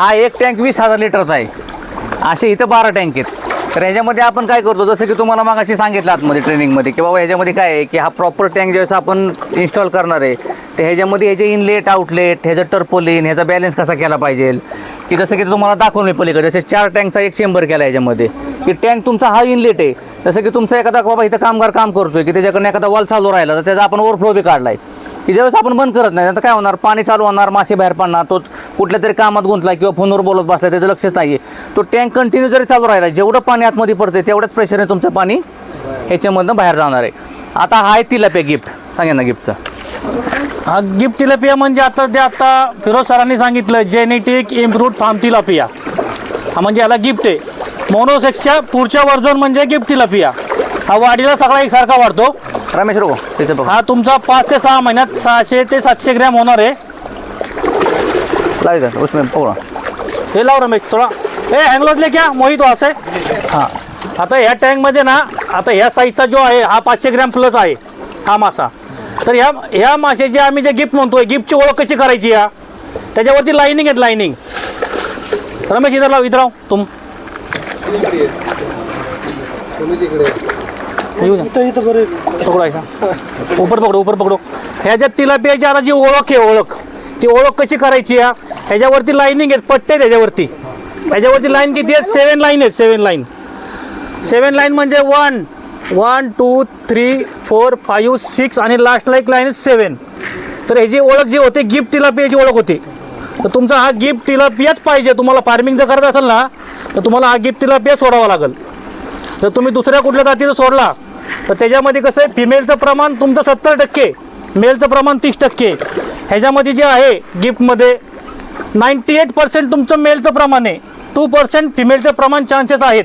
हा एक टँक वीस हजार लिटरचा आहे. असे इथं बारा टँक आहेत. तर ह्याच्यामध्ये आपण काय करतो जसं की तुम्हाला मागाशी सांगितलं आतमध्ये ट्रेनिंगमध्ये की बाबा ह्याच्यामध्ये काय आहे की हा प्रॉपर टँक ज्यावेळेस आपण इन्स्टॉल करणार आहे तर ह्याच्यामध्ये ह्याचे इनलेट आउटलेट ह्याचं टर्पोलिन ह्याचा बॅलन्स कसा केला पाहिजे? की जसं की तुम्हाला दाखवून मी पलीकडे जसे चार टँकचा एक चेंबर केला ह्याच्यामध्ये की टँक तुमचा हा इनलेट आहे. जसं की तुमचा एखादा बाबा इथं कामगार काम करतोय की त्याच्याकडनं एखादा वॉल चालू राहिला तर त्याचा आपण ओव्हरफ्लो बी काढला आहे की ज्यावेळेस आपण बंद करत नाही आता काय होणार? पाणी चालू होणार मासे बाहेर पडणार तो कुठल्या तरी कामात गुंतला किंवा फोनवर बोलत बसला त्याचं लक्षच नाही तो टँक कंटिन्यू जरी चालू राहिला जेवढं पाणी आतमध्ये पडते तेवढ्याच प्रेशरने तुमचं पाणी ह्याच्यामधनं बाहेर जाणार आहे. आता हा आहे तिलापे गिफ्ट सांगा ना गिफ्टचं हा गिफ्ट तिलापिया म्हणजे आता जे आता फिरोज सरांनी सांगितलं जेनेटिक इम्प्रूव्ड फार्म तिलापिया. हा म्हणजे याला गिफ्ट आहे. मोनोसेक्सच्या पुढच्या वर्जन म्हणजे गिफ्ट तिलापिया. हा वाढीला सगळा एकसारखा वाढतो. रमेश रोगो त्याचं बघा. हा तुमचा पाच ते सहा महिन्यात सहाशे ते सातशे ग्रॅम होणार आहे. लावायचं उसमें पकडा हे लाव रमेश थोडा. हे हँगलोजले क्या मोहित वास आहे हां. आता ह्या टँकमध्ये ना आता ह्या साईजचा जो आहे हा पाचशे ग्रॅम प्लस आहे हा मासा. तर ह्या ह्या माशाची आम्ही जे गिफ्ट म्हणतोय गिफ्टची ओळख कशी करायची या? त्याच्यावरती लाईनिंग आहेत लाईनिंग रमेश इधर लाव इधर राव तुम. येऊ द्या. पकडो ऐका. उपर पकडो उपर पकडो. ह्याच्यात तिलापियाची आता जी ओळख आहे ओळख. ती ओळख कशी करायची या? ह्याच्यावरती लाईनिंग आहेत पट्टे आहेत ह्याच्यावरती. ह्याच्यावरती लाईन किती आहेत? सेवन लाईन आहेत सेवन लाईन सेवन लाईन म्हणजे one one two three four five six आणि लास्टला एक लाईन सेवन तर ह्याची ओळख जी होते गिफ्ट तिलापियाची ओळख होती. तर तुमचा हा गिफ्ट तिलापियाच पाहिजे. तुम्हाला फार्मिंग जर करत असेल ना तर तुम्हाला हा गिफ्ट तिलापिया सोडावा लागेल. जर तुम्ही दुसऱ्या कुठल्या जातीचा सोडला तर त्याच्यामध्ये कसं आहे फिमेलचं प्रमाण तुमचं सत्तर टक्के मेलचं प्रमाण तीस टक्के. ह्याच्यामध्ये जे आहे गिफ्टमध्ये नाईंटी एट पर्सेंट तुमचं मेलचं प्रमाण आहे. टू पर्सेंट फिमेलचं प्रमाण चान्सेस आहेत.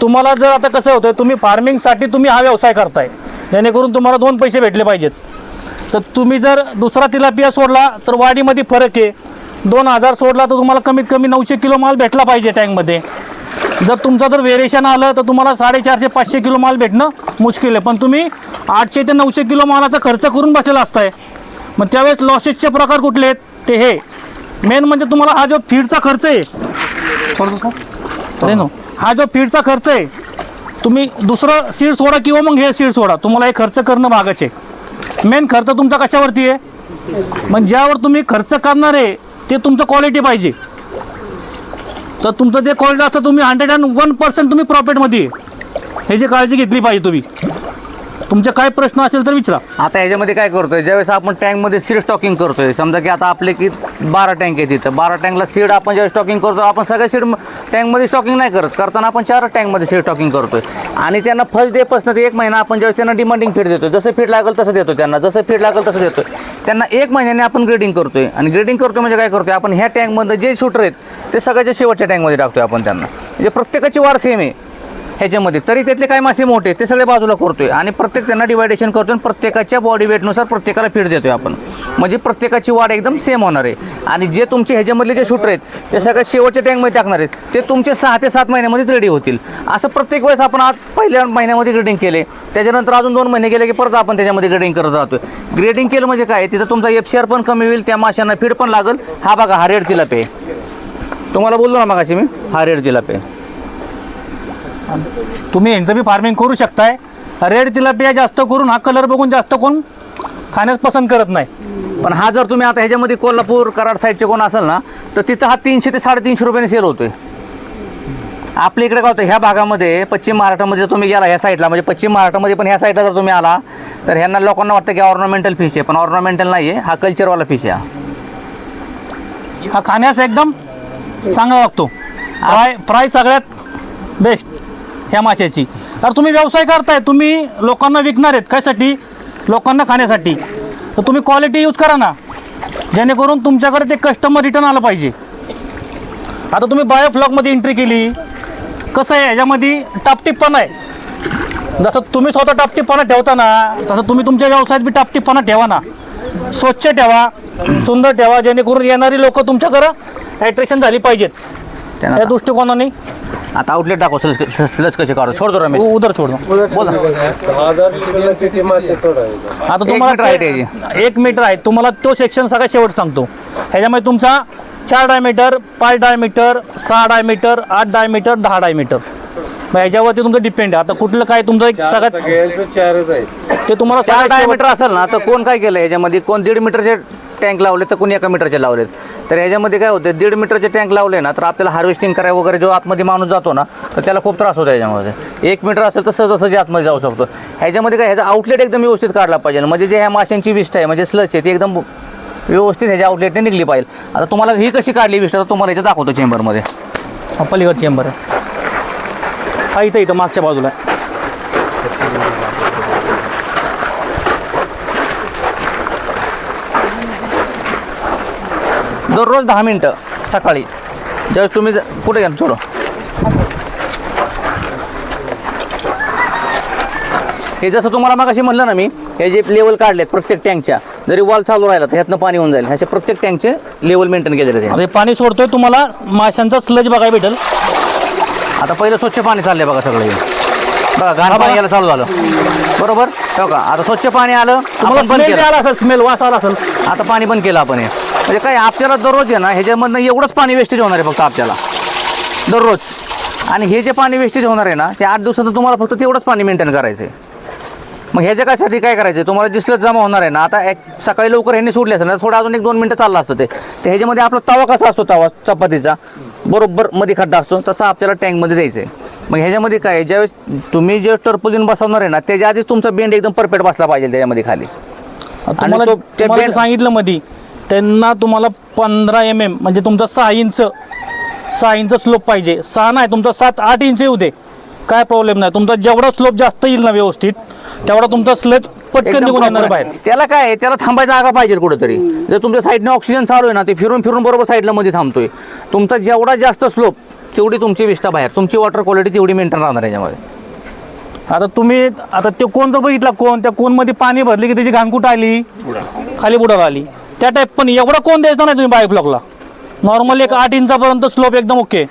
तुम्हाला जर आता कसं होतं तुम्ही फार्मिंगसाठी तुम्ही हा व्यवसाय करताय. जेणेकरून तुम्हाला दोन पैसे भेटले पाहिजेत. तर तुम्ही जर दुसरा तिलापिया सोडला तर वाढीमध्ये फरक आहे. दोन हजार सोडला तर तुम्हाला कमीत कमी नऊशे किलो माल भेटला पाहिजे टँकमध्ये जर तुमचं जर व्हेरिएशन आलं तर तुम्हाला साडेचारशे पाचशे किलो माल भेटणं मुश्किल आहे. पण तुम्ही आठशे ते नऊशे किलो मालाचा खर्च करून बसलेला असताय. मग त्यावेळेस लॉसेसचे प्रकार कुठले आहेत? ते हे. मेन म्हणजे तुम्हाला हा जो फीडचा खर्च आहे. सर नो हा. जो फीडचा खर्च आहे तुम्ही दुसरं सीड सोडा किंवा मग हे सीड सोडा. तुम्हाला हे खर्च करणं भागच आहे. मेन खर्च तुमचा कशावरती आहे? मग ज्यावर तुम्ही खर्च करणार आहे ते तुमचं क्वालिटी पाहिजे. तर तुमचं जे क्वालिटी असतं तुम्ही हंड्रेड अँड वन पर्सेंट तुम्ही प्रॉफिटमध्ये आहे ह्याची काळजी घेतली पाहिजे तुम्ही. तुमचे काय प्रश्न असेल तर विचारा. आता याच्यामध्ये काय करतोय ज्यावेळेस आपण टँकमध्ये सीड स्टॉकिंग करतोय समजा की आता आपले की बारा टँक आहे तिथं बारा टँकला सीड आपण ज्यावेळेस स्टॉकिंग करतो आपण सगळ्या सीड टँकमध्ये स्टॉकिंग नाही करत. करताना आपण चार टँकमध्ये सीड स्टॉकिंग करतोय. आणि त्यांना फर्स्ट डे पासून ते एक महिना आपण ज्यावेळेस त्यांना डिमांडिंग फीड देतो जसं फीड लागेल तसं देतो त्यांना. जसं फीड लागेल तसं देतोय. त्यांना एक महिन्याने आपण ग्रेडिंग करतोय. आणि ग्रेडिंग करतोय म्हणजे काय करतोय? आपण ह्या टँकमध्ये जे शूटर आहेत ते सगळ्याच्या शेवटच्या टँकमध्ये टाकतोय आपण त्यांना. म्हणजे प्रत्येकाची वाढ सेम आहे ह्याच्यामध्ये. तरी त्यातले काय मासे मोठे ते सगळे बाजूला करतोय. आणि प्रत्येक त्यांना डिवायडेशन करतोय प्रत्येकाच्या बॉडी वेटनुसार प्रत्येकाला फीड देतोय आपण. म्हणजे प्रत्येकाची वाढ एकदम सेम होणार आहे. आणि जे तुमचे ह्याच्यामधले जे शूटर आहेत ते सगळ्या शेवटच्या टँकमध्ये टाकणार आहेत. ते तुमचे सहा ते सात महिन्यामध्येच रेडी होतील. असं प्रत्येक वेळेस आपण आज पहिल्या महिन्यामध्ये ग्रेडिंग केले. त्याच्यानंतर अजून दोन महिने गेले की परत आपण त्याच्यामध्ये ग्रेडिंग करत राहतो ग्रेडिंग केलं म्हणजे काय? तिथं तुमचा एफ सी आर पण कमी होईल त्या माशांना फीड पण लागेल. हा बघा हा रेड तिलापे तुम्हाला बोललो ना मागाशी मी? हा रेड तिलापे तुम्ही यांचं बी फार्मिंग करू शकताय. रेड तिला तिलापिया जास्त करून हा कलर बघून जास्त कोण खाण्यास पसंत करत नाही. पण हा जर तुम्ही आता ह्याच्यामध्ये कोल्हापूर कराड साईडचे कोण असेल ना तर तिथं हा तीनशे ते साडेतीनशे रुपयाने सेल होतोय. आपल्या इकडे काय होतं ह्या भागामध्ये पश्चिम महाराष्ट्रामध्ये जर तुम्ही गेला ह्या साईडला म्हणजे पश्चिम महाराष्ट्रामध्ये पण ह्या साईडला जर तुम्ही आला तर ह्यांना लोकांना वाटतं की ऑर्नामेंटल फिश आहे पण ऑर्नामेंटल नाही आहे हा कल्चरवाला फिश आहे हा. हा खाण्यास एकदम चांगला लागतो. फ्राय फ्राय सगळ्यात बेस्ट ह्या माशाची. तर तुम्ही व्यवसाय करताय तुम्ही लोकांना विकणार आहेत कायसाठी लोकांना खाण्यासाठी. तर तुम्ही क्वालिटी यूज करा ना. जेणेकरून तुमच्याकडे ते कस्टमर रिटर्न आलं पाहिजे. आता तुम्ही बायोफ्लॉकमध्ये एंट्री केली. कसं आहे? ह्याच्यामध्ये टापटीपणा आहे. जसं तुम्ही स्वतः टापटीपणा ठेवता ना तसं तुम्ही तुमच्या व्यवसायात बी टापटीपणा ठेवा ना. स्वच्छ ठेवा सुंदर ठेवा जेणेकरून येणारी लोक तुमच्याकडं ॲट्रॅक्शन झाली पाहिजेत. त्यांना या दृष्टिकोनाने आता आउटलेट दाखव सलज कसे काढतो छोडतो रमेश. उ- उधर सोडतो बोला. सिटी मार्केट थोडा आता तुम्हाला आहे ते- एक मीटर आहे. तुम्हाला तो सेक्शन सगळ्यात शेवट सांगतो. ह्याच्यामध्ये तुमचा चार डायमीटर पाच डायमीटर सहा डायमीटर आठ डायमीटर दहा डायमीटर मग ह्याच्यावरती तुमचं डिपेंड आहे. आता कुठलं काय तुमचं एक सगळ्यात चारच आहे ते तुम्हाला चार सगळ्यात डायमीटर असेल ना तर कोण काय केलं? ह्याच्यामध्ये कोण दीड मीटरचे टँक लावले तर कोणी एका मीटरचे लावलेत? तर ह्याच्यामध्ये काय होतं दीड मीटरचे टँक लावले ना तर आपल्याला हार्वेस्टिंग करायला वगैरे जो आतमध्ये माणूस जातो ना तर त्याला खूप त्रास होतो ह्याच्यामध्ये एक मीटर असेल तर सहज आतमध्ये जाऊ शकतो. ह्याच्यामध्ये काय ह्याचा आउटलेट एकदम व्यवस्थित काढला पाहिजे. म्हणजे जे ह्या माशांची विष्ट आहे म्हणजे स्लच आहे ती एकदम व्यवस्थित ह्याच्या आउटलेटने निघली पाहिजे. आता तुम्हाला ही कशी काढली विष्ट तर तुम्हाला इथं दाखवतो चेंबरमध्ये हा, चेंबर हा इथं इथं मागच्या बाजूला दररोज दहा मिनटं सकाळी. ज्यावेळेस तुम्ही कुठे घ्या सोडो. हे जसं तुम्हाला मग अशी म्हणलं ना मी हे जे लेवल काढलेत प्रत्येक टँकच्या जरी वॉल चालू राहिला तर ह्यातनं पाणी होऊन जाईल. ह्याचे प्रत्येक टँकचे लेवल मेंटेन केलेले हे पाणी सोडतोय तुम्हाला माशांचा स्लज बघायला भेटेल. आता पहिलं स्वच्छ पाणी चाललंय बघा सगळं हे. बघा घाण पाणी यायला चालू झालं. बरोबर? हो का आता स्वच्छ पाणी आलं तुम्हाला आपण बंद स्मेल केलं आला असेल स्मेल वास आला असेल. आता पाणी बंद केलं आपण हे. म्हणजे काय आपल्याला दररोज आहे ना ह्याच्यामधनं एवढंच पाणी वेस्टेज होणार आहे फक्त आपल्याला. दररोज. आणि हे जे पाणी वेस्टेज होणार आहे ना ते आठ दिवसात तुम्हाला फक्त तेवढंच पाणी मेंटेन करायचं आहे मग ह्याच्या कशासाठी काय करायचं तुम्हाला दिसलं जमा होणार आहे ना आता एक सकाळी लवकर ह्यांनी सोडले असेल ना थोडं अजून एक दोन मिनटं चाललं असतं ते. तर ह्याच्यामध्ये आपला तवा कसा असतो तवा? चपातीचा. बरोबर मध्ये खड्डा असतो तसा आपल्याला टँकमध्ये द्यायचं आहे मग ह्याच्यामध्ये काय ज्यावेळेस तुम्ही जे टर्पोलिन बसवणार आहे ना त्याच्या आधीच तुमचा बेंड एकदम परफेक्ट बसला पाहिजे त्याच्यामध्ये खाली. बेड- सांगितलं मधी त्यांना तुम्हाला पंधरा एम एम म्हणजे तुमचा सहा इंच सहा इंच स्लोप पाहिजे. सहा नाही तुमचा सात आठ इंच येऊ दे. काय प्रॉब्लेम नाही. तुमचा जेवढा स्लोप जास्त येईल ना व्यवस्थित तेवढा तुमचा स्लज पटकन निघून येणार बाहेर. त्याला काय आहे, त्याला थांबायचा जागा पाहिजे कुठेतरी. जर तुमच्या साईडने ऑक्सिजन चालू आहे ना ते फिरून फिरून बरोबर साईडला मध्ये थांबतोय. तुमचा जेवढा जास्त स्लोप तेवढी तुमची विष्ठा बाहेर. तुमची वॉटर क्वालिटी तेवढी मेंटेन राहणार याच्यामध्ये. आता तुम्ही आता ते कोण जर बघितला? कोण? त्या कोणमध्ये पाणी भरले की त्याची घाण कुठं आली? खाली बुडाला आली. त्या टाईप पण एवढा कोण द्यायचा नाही तुम्ही बायोफ्लॉकला नॉर्मल एक आठ इंचापर्यंत स्लोप एकदम ओके